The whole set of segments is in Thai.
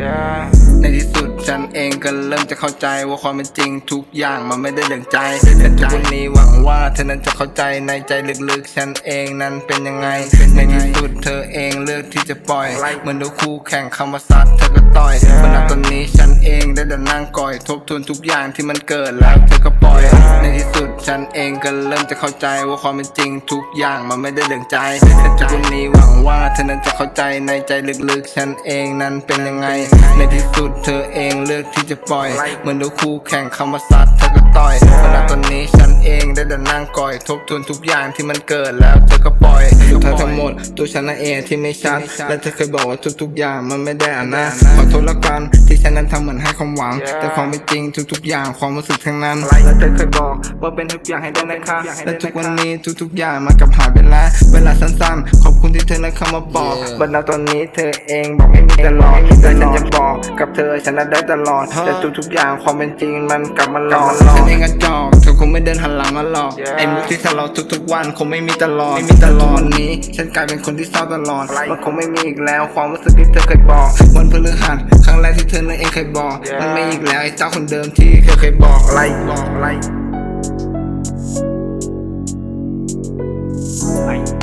Yeah ในที่สุดฉันเองก็เริ่มจะเข้าใจว่าความเป็นจริงทุกอย่างมันไม่ได้ดังใจแต่ทุกวันนี้หวังว่าเธอนั้นจะเข้าใจในใจลึกๆ ฉันเองนั้นเป็นยังไงในที่สุดเธอเองเลือกที่จะปล่อย เหมือนดูคู่แข่งคำว่าซัดเธอก็ต่อยวันนั้นตอนนี้ฉันเองได้แต่นั่งก่อย ทบทวนทุกอย่างที่มันเกิดแล้วเธอก็ปล่อย ในที่สุดฉันเองก็เริ่มจะเข้าใจว่าความเป็นจริงทุกอย่างมันไม่ได้ดังใจแต่ทุกวันนี้หวังว่าเธอนั้นจะเข้าใจในใจลึกๆ ฉันเองนั้นเป็นยังไง ในที่สุดเธอเองเลือกที่จะปล่อยเหมือนดูคู่แข่งคำว่าซัดเธอก็ต่อยขณะตอนนี้ฉัน เองได้แต่นั่งก่อย ทบทวนทุกอย่างที่มันเกิดแล้วเธอก็ปล่อยเธอทั้งหมดตัวฉันนั่นเองที่ไม่ชัด และเธอเคยบอกว่าทุกๆอย่างมันไม่ได้อ่านนะขอโทษละกันที่ฉันนั้นทำเหมือนให้ความหวัง แต่ความเป็นจริงทุกๆอย่างความรู้สึกทั้งนั้นและเธอเคยบอกว่าเป็นทุกอย่างให้ได้นะคะและทุกวันนี้ทุกๆอย่างมันกลับหายไปแล้วเวลาสั้นๆ ขอบคุณที่เธอนั้นเข้ามาบอกบัดนาตอนนี้เธอเองบอกไม่มีตลอดแต่ฉันจะบอกกับเธอฉันนั้นได้ตลอดแต่ทุกๆอย่างความเป็นจริงมันกลับมาหลอกฉันเองกระจอกเธอคงไม่เดินหันหลังมาหลอกไอ้มุกที่ทะเลาะทุกๆวันคงไม่มีตลอดไม่มีตลอดวันนี้ ฉันกลายเป็นคนที่เศร้าตลอดมันคงไม่มีอีกแล้วความรู้สึกที่เธอเคยบอก วันพฤหัสครั้งแรกที่เธอนั้นเองเคยบอก มันไม่อีกแล้วไอ้เจ้าคนเดิมที่เคยเคยบอกอะไรบอกอะไร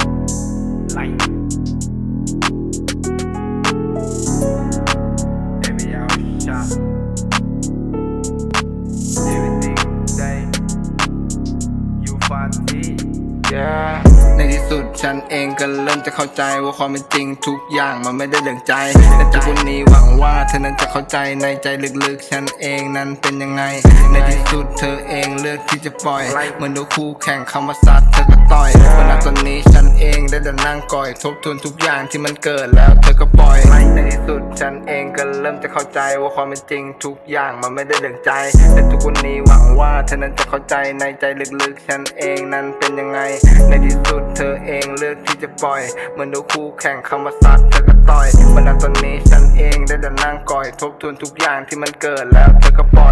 ไ Yeah ในที่สุดฉันเองก็เริ่มจะเข้าใจว่าความเป็นจริงทุกอย่างมันไม่ได้เดังใจแต่ทุกวันนี้หวังว่าเธอนั้นจะเข้าใจในใจลึกๆ ฉันเองนั้นเป็นยังไง ในที่สุดเธอเองเลือกที่จะปล่อย เหมือนดูคู่แข่งคำว่าซัดเธอก็ต่อยเวันนั้นตอนนี้ฉันเองได้แต่นั่งก่อย ทบทวนทุกอย่างที่มันเกิดแล้วเธอก็ปล่อย ที่สุดฉันเองก็เริ่มจะเข้าใจว่าความเป็นจริงทุกอย่างมันไม่ได้ดังใจ แต่ทุกวันนี้หวังว่าเธอนั้นจะเข้าใจในใจลึกๆ ฉันเองนั้นเป็นยังไง ในที่สุดเธอเองเลือกที่จะปล่อย เหมือนดูคู่แข่งคำว่าสัตว์เธอก็ต่อยวันนั้นตอนนี้ฉันเองได้แต่นั่งก่อย ทบทวนทุกอย่างที่มันเกิดแล้วเธอก็ปล่อย